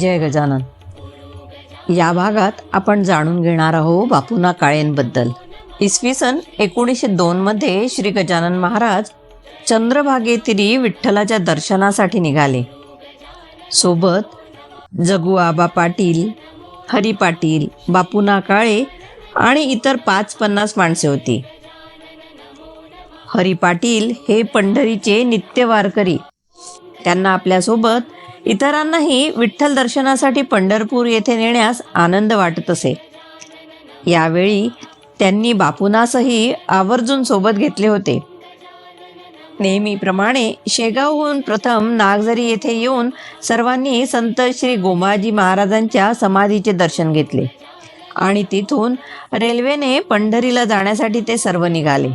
जय गजानन. या भागात आपण जाणून घेणार आहोत बापूना काळेंबद्दल. इसवी सन एकोणीसशे दोनमध्ये श्री गजानन महाराज चंद्रभागेतिरी विठ्ठलाच्या दर्शनासाठी निघाले. सोबत जगू आबा पाटील हरी पाटील बापूना काळे आणि इतर पाच पन्नास माणसे होती. हरी पाटील हे पंढरीचे नित्य वारकरी. त्यांना आपल्यासोबत इतरांनाही विठ्ठल दर्शनासाठी पंढरपूर येथे नेण्यास आनंद वाटत असे. यावेळी त्यांनी बापूनासही आवर्जून सोबत घेतले होते. नेहमीप्रमाणे शेगावहून प्रथम नागझरी येथे येऊन सर्वांनी संत श्री गोमाजी महाराजांच्या समाधीचे दर्शन घेतले आणि तिथून रेल्वेने पंढरीला जाण्यासाठी ते सर्व निघाले.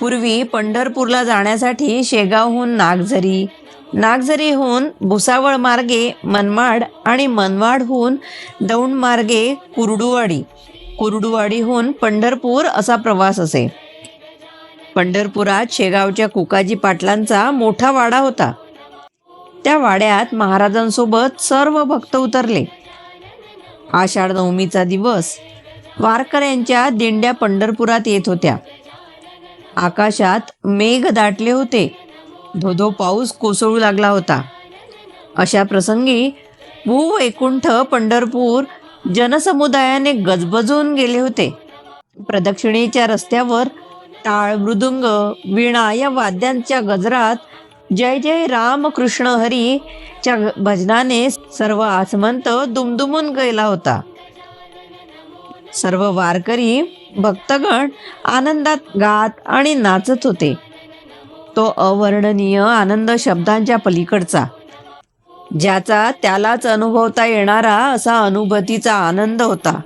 पूर्वी पंढरपूरला जाण्यासाठी शेगावहून नागझरी नागझरीहून भुसावळ मार्गे मनमाड आणि मनमाडहून दौंड मार्गे कुर्डुवाडी. कुर्डुवाडीहून पंढरपूर असा प्रवास असे. पंढरपुरात शेगावच्या कुकाजी पाटलांचा मोठा वाडा होता. त्या वाड्यात महाराजांसोबत सर्व भक्त उतरले. आषाढ नवमीचा दिवस. वारकऱ्यांच्या दिंड्या पंढरपुरात येत होत्या. आकाशात मेघ दाटले होते. धोधो पाऊस कोसळू लागला होता. अशा प्रसंगी भूवैकुंठ पंढरपूर जनसमुदायाने गजबजून गेले होते. प्रदक्षिणेच्या रस्त्यावर टाळ मृदुंग वीणा या वाद्यांच्या गजरात जय जय राम कृष्ण हरी च्या भजनाने सर्व आसमंत दुमदुमून गेला होता. सर्व वारकरी भक्तगण आनंदात गात आणि नाचत होते. तो अवर्णनीय आनंद शब्दांच्या पलीकडचा. ज्याचा त्यालाच अनुभवता येणारा असा अनुभूतीचा आनंद होता.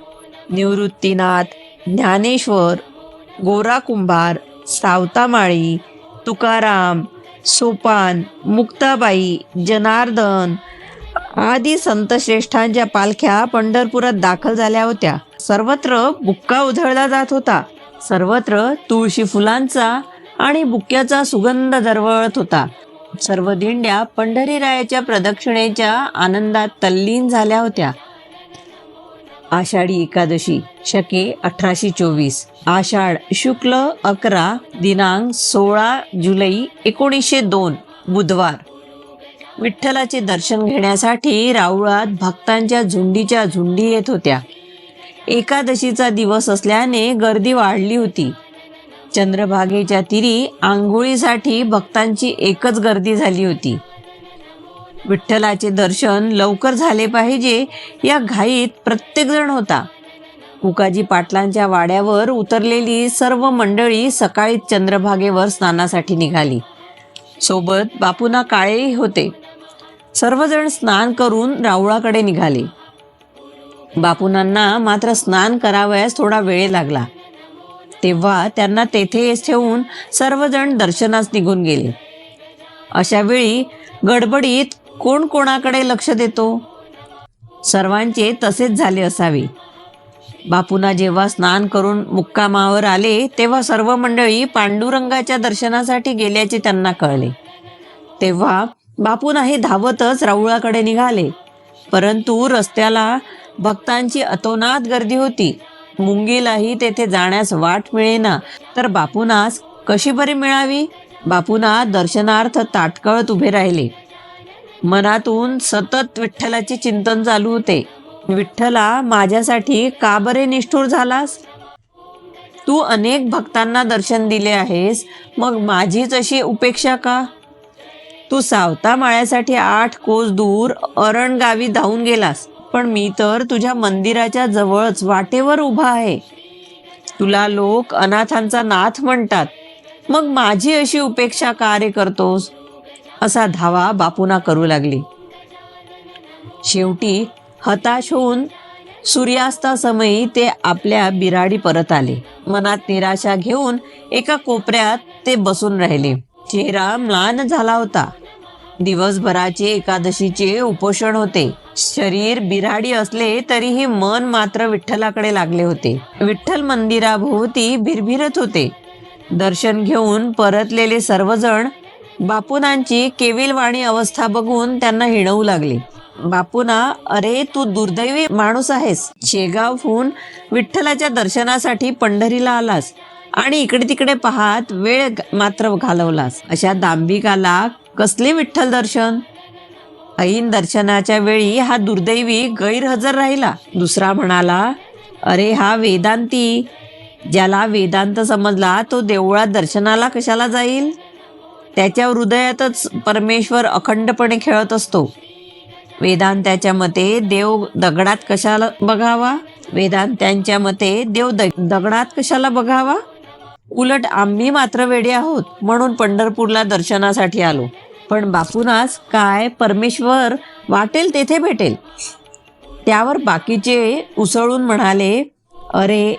निवृत्तीनाथ ज्ञानेश्वर गोरा कुंभार सावतामाळी तुकाराम सोपान मुक्ताबाई जनार्दन आदी संतश्रेष्ठांच्या पालख्या पंढरपुरात दाखल झाल्या होत्या. सर्वत्र बुक्का उधळला जात होता. सर्वत्र तुळशी फुलांचा आणि बुक्याचा सुगंध दरवळत होता. सर्व दिंड्या पंढरीरायाच्या प्रदक्षिणेच्या आनंदात तल्लीन झाल्या होत्या. आषाढी एकादशी शके अठराशे चोवीस आषाढ शुक्ल अकरा दिनांक सोळा जुलै एकोणीसशे दोन बुधवार. विठ्ठलाचे दर्शन घेण्यासाठी राऊळात भक्तांच्या झुंडीच्या झुंडी येत होत्या. एकादशीचा दिवस असल्याने गर्दी वाढली होती. चंद्रभागेच्या तिरी आंघोळीसाठी भक्तांची एकच गर्दी झाली होती. विठ्ठलाचे दर्शन लवकर झाले पाहिजे या घाईत प्रत्येकजण होता. कुकाजी पाटलांच्या वाड्यावर उतरलेली सर्व मंडळी सकाळी चंद्रभागेवर स्नानासाठी निघाली. सोबत बापूना काळेही होते. सर्वजण स्नान करून रावळाकडे निघाले. बापूनांना मात्र स्नान करावयास थोडा वेळ लागला. तेव्हा त्यांना तेथे ठेवून सर्वजण दर्शनास निघून गेले. अशा वेळी गडबडीत कोण कोणाकडे लक्ष देतो? सर्वांचे तसेच झाले असावे. बापूना जेव्हा स्नान करून मुक्कामावर आले तेव्हा सर्व मंडळी पांडुरंगाच्या दर्शनासाठी गेल्याचे त्यांना कळले. तेव्हा बापूनाही धावतच राऊळाकडे निघाले. परंतु रस्त्याला भक्तांची अतोनात गर्दी होती. मुंगीलाही तेथे जाण्यास वाट मिळेना. तर बापूनास कशी बरी मिळावी? बापूना दर्शनार्थ ताटकळत उभे राहिले. मनातून सतत विठ्ठलाचे चिंतन चालू होते. विठ्ठला माझ्यासाठी का बरे निष्ठूर झालास? तू अनेक भक्तांना दर्शन दिले आहेस मग माझीच अशी उपेक्षा का? तू सावता माळ्यासाठी आठ कोस दूर अरण गावी धावून गेलास. पण मी तर तुझ्या मंदिराच्या जवळच वाटेवर उभा आहे. तुला लोक अनाथांचा नाथ म्हणतात. मग माझी अशी उपेक्षा का रे करतोस? असा धावा बापूना करू लागली. शेवटी हताश होऊन सूर्यास्तासमयी ते आपल्या बिराडी परत आले. मनात निराशा घेऊन एका कोपऱ्यात ते बसून राहिले. चेहरा म्लान झाला होता. दिवसभराचे एकादशीचे उपोषण होते. शरीर बिराडी असले तरीही मन मात्र विठ्ठलाकडे लागले होते. विठ्ठल मंदिराभोवती भिरभिरत होते. दर्शन घेऊन परतलेले सर्वजण बापूनांची केविलवाणी अवस्था बघून त्यांना हिणवू लागले. बापूना अरे तू दुर्दैवी माणूस आहेस. शेगावहून विठ्ठलाच्या दर्शनासाठी पंढरीला आलास आणि इकडे तिकडे पाहत वेळ मात्र घालवलास. अशा दांभिकाला कसले विठ्ठल दर्शन? ऐन दर्शनाच्या वेळी हा दुर्दैवी गैरहजर राहिला. दुसरा म्हणाला अरे हा वेदांती ज्याला वेदांत समजला तो देवळात दर्शनाला कशाला जाईल? त्याच्या हृदयातच परमेश्वर अखंडपणे खेळत असतो. वेदांत्याच्या मते देव दगडात कशाला बघावा? वेदांत्यांच्या मते देव दगडात कशाला बघावा? उलट आम्ही मात्र वेडे आहोत म्हणून पंढरपूरला दर्शनासाठी आलो. पण बापूनास काय परमेश्वर वाटेल तेथे भेटेल. त्यावर बाकीचे उसळून म्हणाले अरे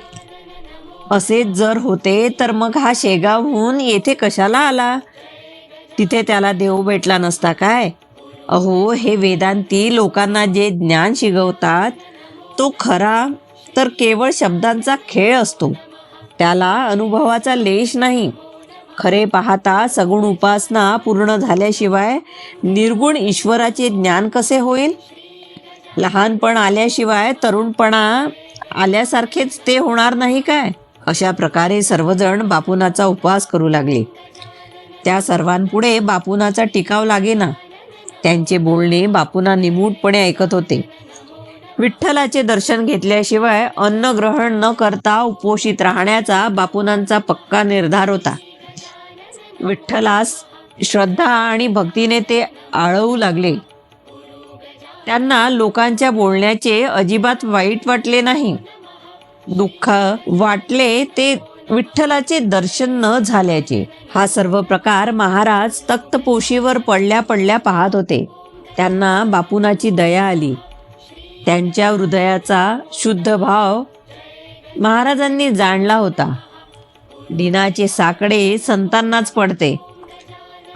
असेच जर होते तर मग हा शेगावहून येथे कशाला आला? तिथे त्याला देव भेटला नसता काय? अहो हे वेदांती लोकांना जे ज्ञान शिकवतात तो खरा तर केवळ शब्दांचा खेळ असतो. त्याला अनुभवाचा लेश नाही. खरे पाहता सगुण उपासना पूर्ण झाल्याशिवाय निर्गुण ईश्वराचे ज्ञान कसे होईल? लहानपण आल्याशिवाय तरुणपणा आल्यासारखेच ते होणार नाही काय? अशा प्रकारे सर्वजण बापुनाचा उपवास करू लागले. त्या सर्वांपुढे बापुनाचा टिकाव लागेना. त्यांचे बोलणे बापुना निमूटपणे ऐकत होते. विठ्ठलाचे दर्शन घेतल्याशिवाय अन्न ग्रहण न करता उपोषित राहण्याचा बापुनांचा पक्का निर्धार होता. विठ्ठलास श्रद्धा आणि भक्तीने ते आळवू लागले. त्यांना लोकांच्या बोलण्याचे अजिबात वाईट वाटले नाही. दुःख वाटले ते विठ्ठलाचे दर्शन न झाल्याचे. हा सर्व प्रकार महाराज तख्तपोशीवर पडल्या पडल्या पाहत होते. त्यांना बापुनाची दया आली. त्यांच्या हृदयाचा शुद्ध भाव महाराजांनी जाणला होता. दिनाचे साकडे संतांनाच पडते.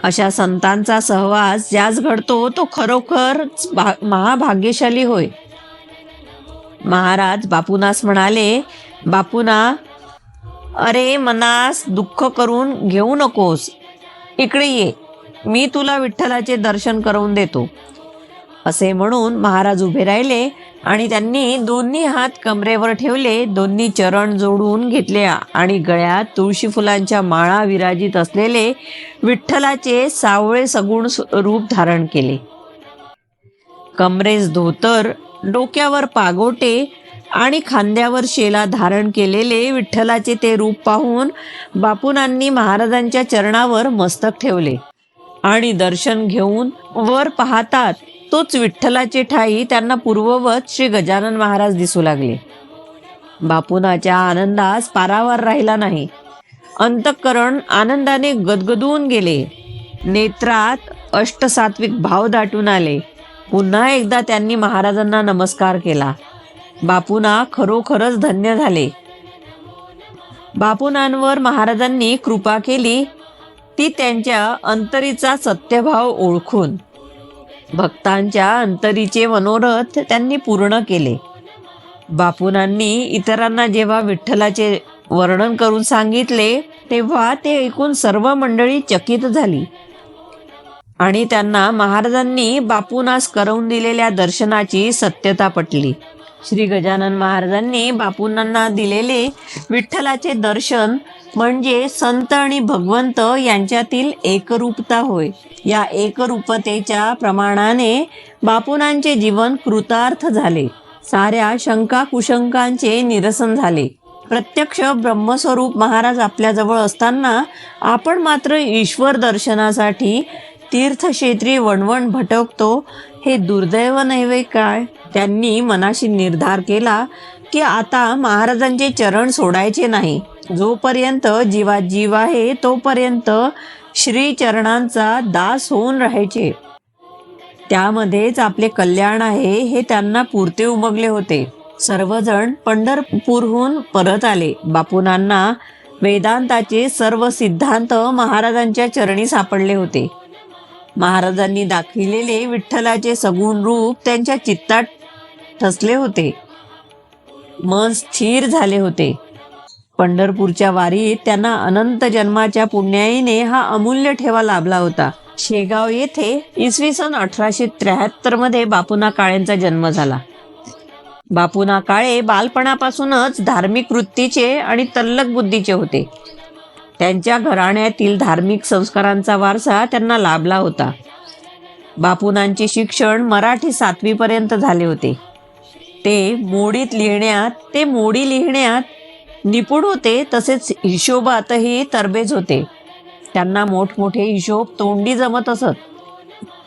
अशा संतांचा सहवास ज्यास घडतो तो खरोखरच भा महाभाग्यशाली होय. महाराज बापूनास म्हणाले बापूना अरे मनास दुःख करून घेऊ नकोस. इकडे ये. मी तुला विठ्ठलाचे दर्शन करून देतो. असे म्हणून महाराज उभे राहिले आणि त्यांनी दोन्ही हात कमरेवर ठेवले दोन्ही चरण जोडून घेतले आणि गळ्यात तुळशी फुलांच्या माळा विराजित असलेले विठ्ठलाचे सावळे सगुण रूप धारण केले. कमरेस धोतर डोक्यावर पागोटे आणि खांद्यावर शेला धारण केलेले विठ्ठलाचे ते रूप पाहून बापूनांनी महाराजांच्या चरणावर मस्तक ठेवले आणि दर्शन घेऊन वर पाहतात तोच विठ्ठलाचे ठाई त्यांना पूर्ववत श्री गजानन महाराज दिसू लागले. बापुनाच्या आनंदास पारावार राहिला नाही. अंतःकरण आनंदाने गदगदून गेले. नेत्रात अष्टसात्विक भाव दाटून आले. पुन्हा एकदा त्यांनी महाराजांना नमस्कार केला. बापूना खरोखरच धन्य झाले. बापुनांवर महाराजांनी कृपा केली. ती त्यांच्या अंतरीचा सत्यभाव ओळखून भक्तांच्या अंतरीचे मनोरथ त्यांनी पूर्ण केले. बापूनांनी इतरांना जेव्हा विठ्ठलाचे वर्णन करून सांगितले तेव्हा ते ऐकून सर्व मंडळी चकित झाली. आणि त्यांना महाराजांनी बापूनास करून दिलेल्या दर्शनाची सत्यता पटली. श्री गजानन महाराजांनी बापूंना दिलेले विठ्ठलाचे दर्शन म्हणजे संत आणि भगवंत यांच्यातील एकरूपता होय. या एकरूपतेच्या प्रमाणाने बापूनांचे जीवन कृतार्थ झाले. साऱ्या शंका कुशंकांचे निरसन झाले. प्रत्यक्ष ब्रह्मस्वरूप महाराज आपल्याजवळ असताना आपण मात्र ईश्वर दर्शनासाठी तीर्थक्षेत्री वणवण भटकतो. हे दुर्दैव नव्हे काय? त्यांनी मनाशी निर्धार केला की आता महाराजांचे चरण सोडायचे नाही. जोपर्यंत जीवा जीव आहे तोपर्यंत श्री चरणांचा दास होऊन राहायचे. त्यामध्येच आपले कल्याण आहे हे त्यांना पुरते उमगले होते. सर्वजण पंढरपूरहून परत आले. बापुनांना वेदांताचे सर्व सिद्धांत महाराजांच्या चरणी सापडले होते. महाराजांनी दाखविलेले विठ्ठलाचे सगुण रूप त्यांच्या चित्तात ठसले होते. मन स्थिर झाले होते. पंढरपूरच्या वारीत त्यांना अनंत जन्माच्या पुण्याईने हा अमूल्य ठेवा लाभला होता. शेगाव येथे इसवी सन अठराशे त्र्याहत्तरमध्ये बापूना काळेंचा जन्म झाला. बापूना काळे बालपणापासूनच धार्मिक वृत्तीचे आणि तल्लक बुद्धीचे होते. त्यांच्या घराण्यातील धार्मिक संस्कारांचा वारसा त्यांना लाभला होता. बापूनांचे शिक्षण मराठी सातवीपर्यंत झाले होते. ते मोडीत लिहिण्यात ते मोडी लिहिण्यात निपुण होते तसेच हिशोबातही तरबेज होते. त्यांना मोठमोठे हिशोब तोंडी जमत असत.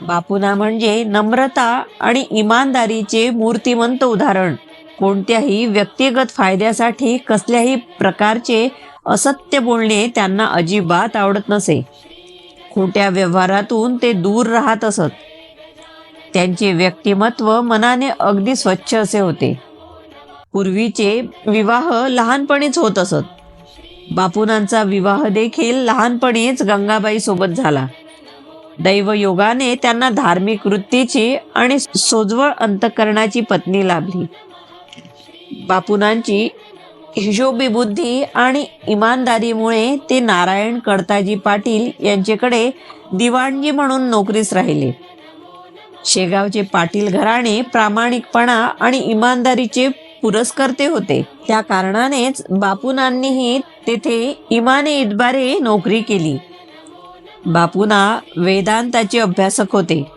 बापूना म्हणजे नम्रता आणि इमानदारीचे मूर्तिमंत उदाहरण. कोणत्याही व्यक्तिगत फायद्यासाठी कसल्याही प्रकारचे असत्य बोलणे त्यांना अजिबात आवडत नसे. खोट्या व्यवहारातून ते दूर राहत असत. त्यांचे व्यक्तिमत्व मनाने अगदी स्वच्छ असे होते. पूर्वीचे विवाह लहानपणीच होत असत. बापूनांचा विवाह देखील लहानपणीच गंगाबाई सोबत झाला. दैवयोगाने त्यांना धार्मिक वृत्तीची आणि सोजवळ अंतकरणाची पत्नी लाभली. बापूनांची हिशोबी बुद्धी आणि इमानदारीमुळे ते नारायण कडताजी पाटील यांच्याकडे दिवाणजी म्हणून नोकरीस राहिले. शेगावचे पाटील घराणे प्रामाणिकपणा आणि इमानदारीचे पुरस्कर्ते होते. त्या कारणानेच बापूनांनीही तेथे इमाने इतबारे नोकरी केली. बापूना वेदांताचे अभ्यासक होते.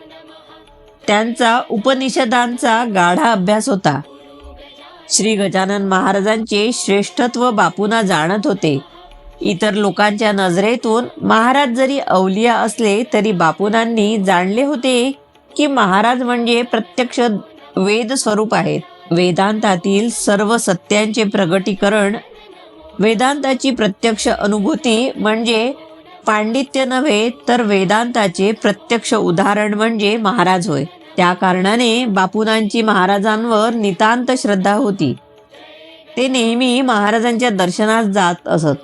त्यांचा उपनिषदांचा गाढा अभ्यास होता. श्री गजानन महाराजांचे श्रेष्ठत्व बापूना जाणत होते. इतर लोकांच्या नजरेतून महाराज जरी अवलिया असले तरी बापूनांनी जाणले होते की महाराज म्हणजे प्रत्यक्ष वेद स्वरूप आहेत. वेदांतातील सर्व सत्यांचे प्रगटीकरण वेदांताची प्रत्यक्ष अनुभूती म्हणजे पांडित्य नव्हे तर वेदांताचे प्रत्यक्ष उदाहरण म्हणजे महाराज होय. त्या कारणाने बापूनांची महाराजांवर नितांत श्रद्धा होती. ते नेहमी महाराजांच्या दर्शनास जात असत.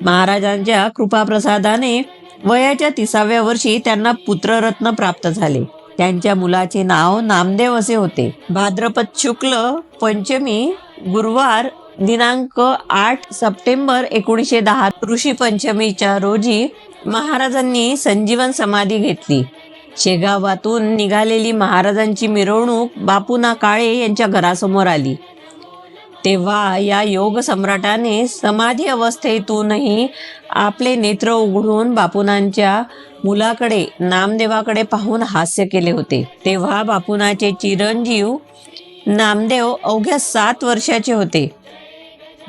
महाराजांच्या कृपाप्रसादाने वयाच्या तिसाव्या वर्षी त्यांना पुत्ररत्न प्राप्त झाले. त्यांच्या मुलाचे नाव नामदेव असे होते. भाद्रपद शुक्ल पंचमी गुरुवार दिनांक आठ सप्टेंबर एकोणीसशे दहा ऋषी पंचमीच्या रोजी महाराजांनी संजीवन समाधी घेतली. शेगावातून निघालेली महाराजांची मिरवणूक बापूना काळे यांच्या घरासमोर आली. तेव्हा या योग सम्राटाने समाधी अवस्थेतूनही आपले नेत्र उघडून बापूनांच्या मुलाकडे नामदेवाकडे पाहून हास्य केले होते. तेव्हा बापूनाचे चिरंजीव नामदेव अवघ्या सात वर्षाचे होते.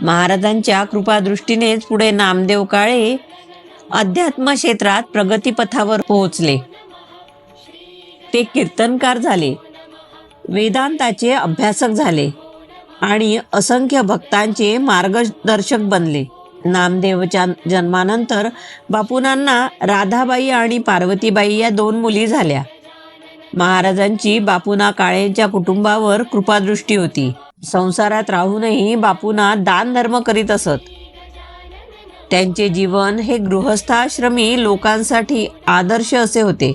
महाराजांच्या कृपादृष्टीनेच पुढे नामदेव काळे अध्यात्म क्षेत्रात प्रगतीपथावर पोहोचले. ते कीर्तनकार झाले. वेदांताचे अभ्यासक झाले. आणि असंख्य भक्तांचे मार्गदर्शक बनले. नामदेवच्या जन्मानंतर बापूनांना राधाबाई आणि पार्वतीबाई या दोन मुली झाल्या. महाराजांची बापूना काळेंच्या कुटुंबावर कृपादृष्टी होती. संसारात राहूनही बापूना दान धर्म करीत असत. त्यांचे जीवन हे गृहस्थाश्रमी लोकांसाठी आदर्श असे होते.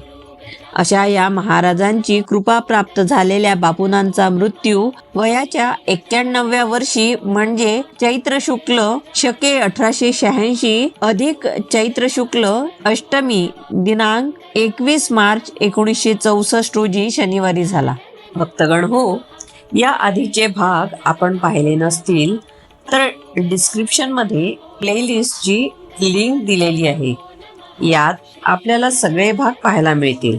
अशा या महाराजांची कृपा प्राप्त झालेल्या बापूनांचा मृत्यू वयाच्या एक्क्याण्णव्या वर्षी म्हणजे चैत्र शुक्ल शके अठराशे शहाऐंशी अधिक चैत्र शुक्ल अष्टमी दिनांक एकवीस मार्च एकोणीसशे चौसष्ट रोजी शनिवारी झाला. भक्तगण हो या आधीचे भाग आपण पाहिले नसतील तर डिस्क्रिप्शनमध्ये प्लेलिस्टची लिंक दिलेली आहे. यात आपल्याला सगळे भाग पाहायला मिळतील.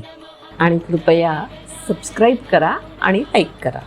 आणि कृपया सबस्क्राईब करा आणि लाईक करा.